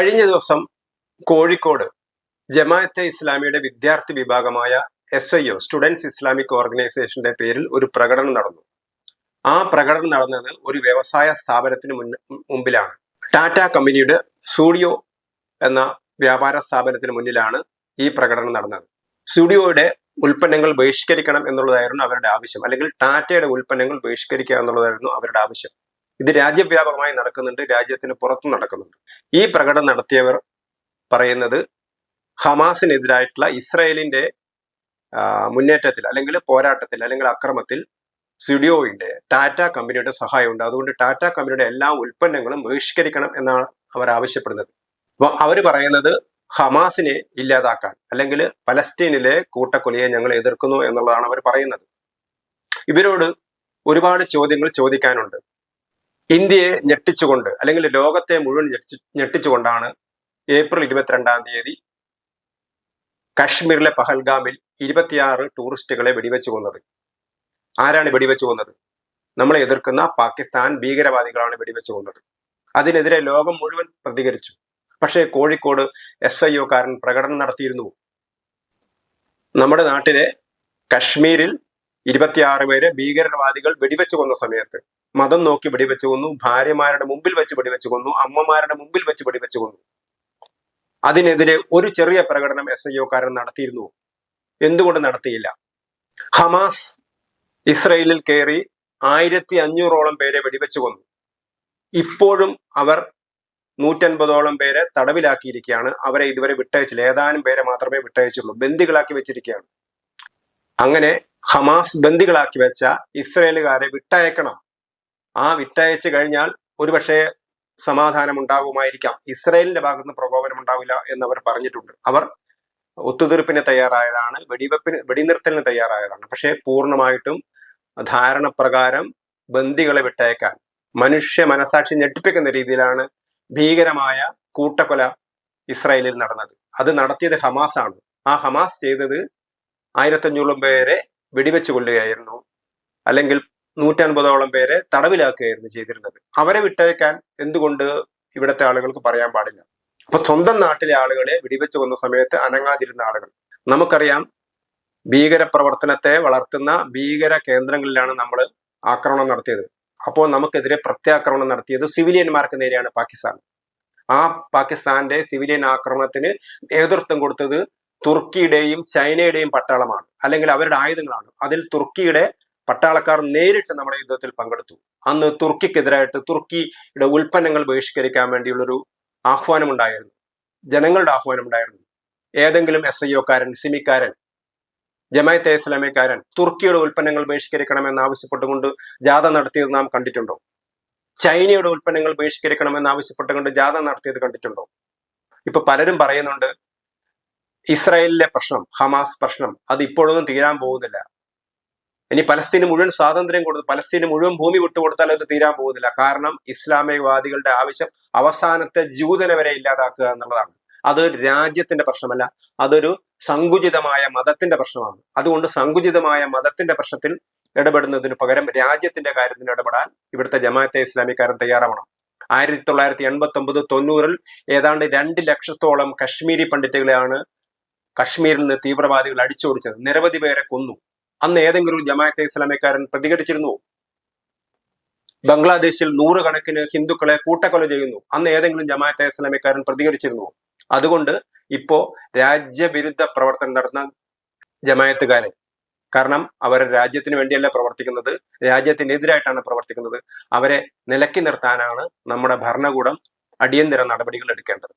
കഴിഞ്ഞ ദിവസം കോഴിക്കോട് ജമാഅത്തെ ഇസ്ലാമിയുടെ വിദ്യാർത്ഥി വിഭാഗമായ S I O students Islamic ഓർഗനൈസേഷന്റെ പേരിൽ ഒരു പ്രകടനം നടന്നു. ആ പ്രകടനം നടന്നത് ഒരു വ്യവസായ സ്ഥാപനത്തിന് മുന്ന മുമ്പിലാണ്. ടാറ്റ കമ്പനിയുടെ സ്റ്റുഡിയോ എന്ന വ്യാപാര സ്ഥാപനത്തിന് മുന്നിലാണ് ഈ പ്രകടനം നടന്നത്. സ്റ്റുഡിയോയുടെ ഉൽപ്പന്നങ്ങൾ ബഹിഷ്കരിക്കണം എന്നുള്ളതായിരുന്നു അവരുടെ ആവശ്യം. അല്ലെങ്കിൽ ടാറ്റയുടെ ഉൽപ്പന്നങ്ങൾ ബഹിഷ്കരിക്കുക എന്നുള്ളതായിരുന്നു അവരുടെ ആവശ്യം. ഇത് രാജ്യവ്യാപകമായി നടക്കുന്നുണ്ട് രാജ്യത്തിന് പുറത്തു നടക്കുന്നുണ്ട്. ഈ പ്രകടനം നടത്തിയവർ പറയുന്നത് ഹമാസിനെതിരായിട്ടുള്ള ഇസ്രയേലിന്റെ മുന്നേറ്റത്തിൽ അല്ലെങ്കിൽ പോരാട്ടത്തിൽ അല്ലെങ്കിൽ അക്രമത്തിൽ സ്റ്റുഡിയോയുടെ ടാറ്റ കമ്പനിയുടെ സഹായമുണ്ട്. അതുകൊണ്ട് ടാറ്റ കമ്പനിയുടെ എല്ലാ ഉൽപ്പന്നങ്ങളും ബഹിഷ്കരിക്കണം എന്നാണ് അവർ ആവശ്യപ്പെടുന്നത്. അപ്പോൾ അവർ പറയുന്നത് ഹമാസിനെ ഇല്ലാതാക്കാൻ അല്ലെങ്കിൽ പലസ്തീനിലെ കൂട്ടക്കൊലയെ ഞങ്ങൾ എതിർക്കുന്നു എന്നുള്ളതാണ് അവർ പറയുന്നത്. ഇവരോട് ഒരുപാട് ചോദ്യങ്ങൾ ചോദിക്കാനുണ്ട്. ഇന്ത്യയെ ഞെട്ടിച്ചുകൊണ്ട് അല്ലെങ്കിൽ ലോകത്തെ മുഴുവൻ ഞെട്ടി ഞെട്ടിച്ചുകൊണ്ടാണ് ഏപ്രിൽ ഇരുപത്തിരണ്ടാം തീയതി കാശ്മീരിലെ പഹൽഗാമിൽ ഇരുപത്തിയാറ് ടൂറിസ്റ്റുകളെ വെടിവെച്ചു കൊന്നത്. ആരാണ് വെടിവെച്ചു കൊന്നത്? നമ്മളെ എതിർക്കുന്ന പാകിസ്ഥാൻ ഭീകരവാദികളാണ് വെടിവെച്ചു കൊന്നത്. അതിനെതിരെ ലോകം മുഴുവൻ പ്രതികരിച്ചു. പക്ഷേ കോഴിക്കോട് എസ് ഐ ഒക്കാരൻ പ്രകടനം നടത്തിയിരുന്നു. നമ്മുടെ നാട്ടിലെ കശ്മീരിൽ ഇരുപത്തിയാറ് പേരെ ഭീകരവാദികൾ വെടിവെച്ചു കൊന്ന സമയത്ത് മതം നോക്കി വെടിവെച്ചു കൊന്നു ഭാര്യമാരുടെ മുമ്പിൽ വെച്ച് വെടിവെച്ചു കൊന്നു അമ്മമാരുടെ മുമ്പിൽ വെച്ച് വെടിവെച്ചു കൊന്നു അതിനെതിരെ ഒരു ചെറിയ പ്രകടനം എസ് ഐ ഒക്കാരൻ നടത്തിയിരുന്നു. എന്തുകൊണ്ട് നടത്തിയില്ല? ഹമാസ് ഇസ്രയേലിൽ കയറി ആയിരത്തി അഞ്ഞൂറോളം പേരെ വെടിവെച്ചു കൊന്നു ഇപ്പോഴും അവർ നൂറ്റൻപതോളം പേരെ തടവിലാക്കിയിരിക്കുകയാണ്. അവരെ ഇതുവരെ വിട്ടയച്ചില്ല. ഏതാനും പേരെ മാത്രമേ വിട്ടയച്ചുള്ളൂ. ബന്ദികളാക്കി വെച്ചിരിക്കുകയാണ്. അങ്ങനെ ഹമാസ് ബന്ദികളാക്കി വെച്ച ഇസ്രയേലുകാരെ വിട്ടയക്കണം. ആ വിട്ടയച്ചു കഴിഞ്ഞാൽ ഒരുപക്ഷെ സമാധാനം ഉണ്ടാകുമായിരിക്കാം ഇസ്രയേലിന്റെ ഭാഗത്തുനിന്ന് പ്രകോപനം ഉണ്ടാവില്ല എന്ന് അവർ പറഞ്ഞിട്ടുണ്ട്. അവർ ഒത്തുതീർപ്പിന് തയ്യാറായതാണ് വെടിവെപ്പിന് വെടിനിർത്തലിന് തയ്യാറായതാണ്. പക്ഷേ പൂർണമായിട്ടും ധാരണപ്രകാരം ബന്ദികളെ വിട്ടയക്കാൻ മനുഷ്യ മനസാക്ഷി ഞെട്ടിപ്പിക്കുന്ന രീതിയിലാണ് ഭീകരമായ കൂട്ടക്കൊല ഇസ്രായേലിൽ നടന്നത്. അത് നടത്തിയത് ഹമാസ് ആണ് ആ ഹമാസ് ചെയ്തത് ആയിരത്തഞ്ഞൂറോളം പേരെ വെടിവെച്ച് കൊല്ലുകയായിരുന്നു. അല്ലെങ്കിൽ നൂറ്റൻപതോളം പേരെ തടവിലാക്കുകയായിരുന്നു ചെയ്തിരുന്നത്. അവരെ വിട്ടയക്കാൻ എന്തുകൊണ്ട് ഇവിടുത്തെ ആളുകൾക്ക് പറയാൻ പാടില്ല? അപ്പൊ സ്വന്തം നാട്ടിലെ ആളുകളെ വെടിവെച്ച് വന്ന സമയത്ത് അനങ്ങാതിരുന്ന ആളുകൾ. നമുക്കറിയാം ഭീകര പ്രവർത്തനത്തെ വളർത്തുന്ന ഭീകര കേന്ദ്രങ്ങളിലാണ് നമ്മൾ ആക്രമണം നടത്തിയത്. അപ്പോൾ നമുക്കെതിരെ പ്രത്യാക്രമണം നടത്തിയത് സിവിലിയന്മാർക്ക് നേരെയാണ് പാകിസ്ഥാൻ. ആ പാകിസ്ഥാന്റെ സിവിലിയൻ ആക്രമണത്തിന് നേതൃത്വം കൊടുത്തത് തുർക്കിയുടെയും ചൈനയുടെയും പട്ടാളമാണ്. അല്ലെങ്കിൽ അവരുടെ ആയുധങ്ങളാണ്. അതിൽ തുർക്കിയുടെ പട്ടാളക്കാർ നേരിട്ട് നമ്മുടെ യുദ്ധത്തിൽ പങ്കെടുത്തു. അന്ന് തുർക്കിക്കെതിരായിട്ട് തുർക്കിയുടെ ഉൽപ്പന്നങ്ങൾ ബഹിഷ്കരിക്കാൻ വേണ്ടിയുള്ളൊരു ആഹ്വാനം ഉണ്ടായിരുന്നു ജനങ്ങളുടെ ആഹ്വാനം ഉണ്ടായിരുന്നു ഏതെങ്കിലും എസ് ഐ ഒക്കാരൻ സിമിക്കാരൻ ജമായത്തെ ഇസ്ലാമിക്കാരൻ തുർക്കിയുടെ ഉൽപ്പന്നങ്ങൾ ബഹിഷ്കരിക്കണമെന്ന് ആവശ്യപ്പെട്ടുകൊണ്ട് ജാഥ നടത്തിയത് നാം കണ്ടിട്ടുണ്ടോ? ചൈനയുടെ ഉൽപ്പന്നങ്ങൾ ബഹിഷ്കരിക്കണമെന്ന് ആവശ്യപ്പെട്ടുകൊണ്ട് ജാഥ നടത്തിയത് കണ്ടിട്ടുണ്ടോ? ഇപ്പൊ പലരും പറയുന്നുണ്ട് ഇസ്രായേലിലെ പ്രശ്നം ഹമാസ് പ്രശ്നം അത് ഇപ്പോഴൊന്നും തീരാൻ പോകുന്നില്ല. ഇനി പലസ്തീന് മുഴുവൻ സ്വാതന്ത്ര്യം കൊടുത്ത് പലസ്തീന് മുഴുവൻ ഭൂമി വിട്ടുകൊടുത്താൽ അത് തീരാൻ പോകുന്നില്ല. കാരണം ഇസ്ലാമികവാദികളുടെ ആവശ്യം അവസാനത്തെ ജൂതനെ വരെ ഇല്ലാതാക്കുക എന്നുള്ളതാണ്. അതൊരു രാജ്യത്തിന്റെ പ്രശ്നമല്ല. അതൊരു സങ്കുചിതമായ മതത്തിന്റെ പ്രശ്നമാണ്. അതുകൊണ്ട് സങ്കുചിതമായ മതത്തിന്റെ പ്രശ്നത്തിൽ ഇടപെടുന്നതിന് പകരം രാജ്യത്തിന്റെ കാര്യത്തിൽ ഇടപെടാൻ ഇവിടുത്തെ ജമാഅത്തെ ഇസ്ലാമിക്കാരൻ തയ്യാറാവണം. ആയിരത്തി തൊള്ളായിരത്തി എൺപത്തി ഒമ്പത് തൊണ്ണൂറിൽ ഏതാണ്ട് രണ്ട് ലക്ഷത്തോളം കശ്മീരി പണ്ഡിറ്റുകളെയാണ് കശ്മീരിൽ നിന്ന് തീവ്രവാദികൾ അടിച്ചോടിച്ചത്. നിരവധി പേരെ കൊന്നു. അന്ന് ഏതെങ്കിലും ഒരു ജമാഅത്തെ ഇസ്ലാമിക്കാരൻ പ്രതികരിച്ചിരുന്നു? ബംഗ്ലാദേശിൽ നൂറുകണക്കിന് ഹിന്ദുക്കളെ കൂട്ടക്കൊല ചെയ്യുന്നു. അന്ന് ഏതെങ്കിലും ജമാഅത്തെ ഇസ്ലാമിക്കാരൻ പ്രതികരിച്ചിരുന്നു? അതുകൊണ്ട് ഇപ്പോ രാജ്യവിരുദ്ധ പ്രവർത്തനം നടത്തുന്ന ജമായത്തുകാരെ കാരണം അവർ രാജ്യത്തിന് വേണ്ടിയല്ല പ്രവർത്തിക്കുന്നത്. രാജ്യത്തിനെതിരായിട്ടാണ് പ്രവർത്തിക്കുന്നത്. അവരെ നിലക്കി നിർത്താനാണ് നമ്മുടെ ഭരണകൂടം അടിയന്തര നടപടികൾ എടുക്കേണ്ടത്.